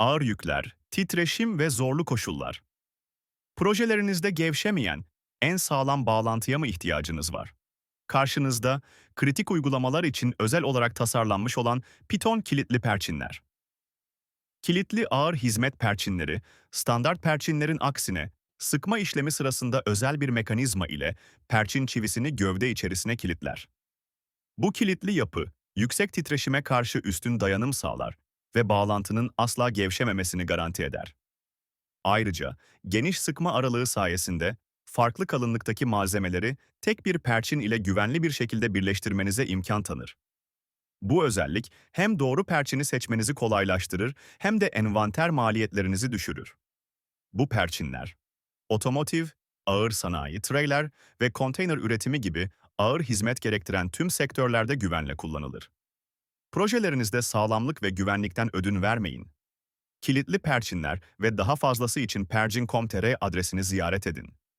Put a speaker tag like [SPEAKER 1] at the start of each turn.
[SPEAKER 1] ağır yükler, titreşim ve zorlu koşullar. Projelerinizde gevşemeyen, en sağlam bağlantıya mı ihtiyacınız var? Karşınızda kritik uygulamalar için özel olarak tasarlanmış olan Python kilitli perçinler. Kilitli ağır hizmet perçinleri, standart perçinlerin aksine sıkma işlemi sırasında özel bir mekanizma ile perçin çivisini gövde içerisine kilitler. Bu kilitli yapı, yüksek titreşime karşı üstün dayanım sağlar ve bağlantının asla gevşememesini garanti eder. Ayrıca geniş sıkma aralığı sayesinde farklı kalınlıktaki malzemeleri tek bir perçin ile güvenli bir şekilde birleştirmenize imkan tanır. Bu özellik hem doğru perçini seçmenizi kolaylaştırır hem de envanter maliyetlerinizi düşürür. Bu perçinler, otomotiv, ağır sanayi, trailer ve konteyner üretimi gibi ağır hizmet gerektiren tüm sektörlerde güvenle kullanılır. Projelerinizde sağlamlık ve güvenlikten ödün vermeyin. Kilitli perçinler ve daha fazlası için percin.com.tr adresini ziyaret edin.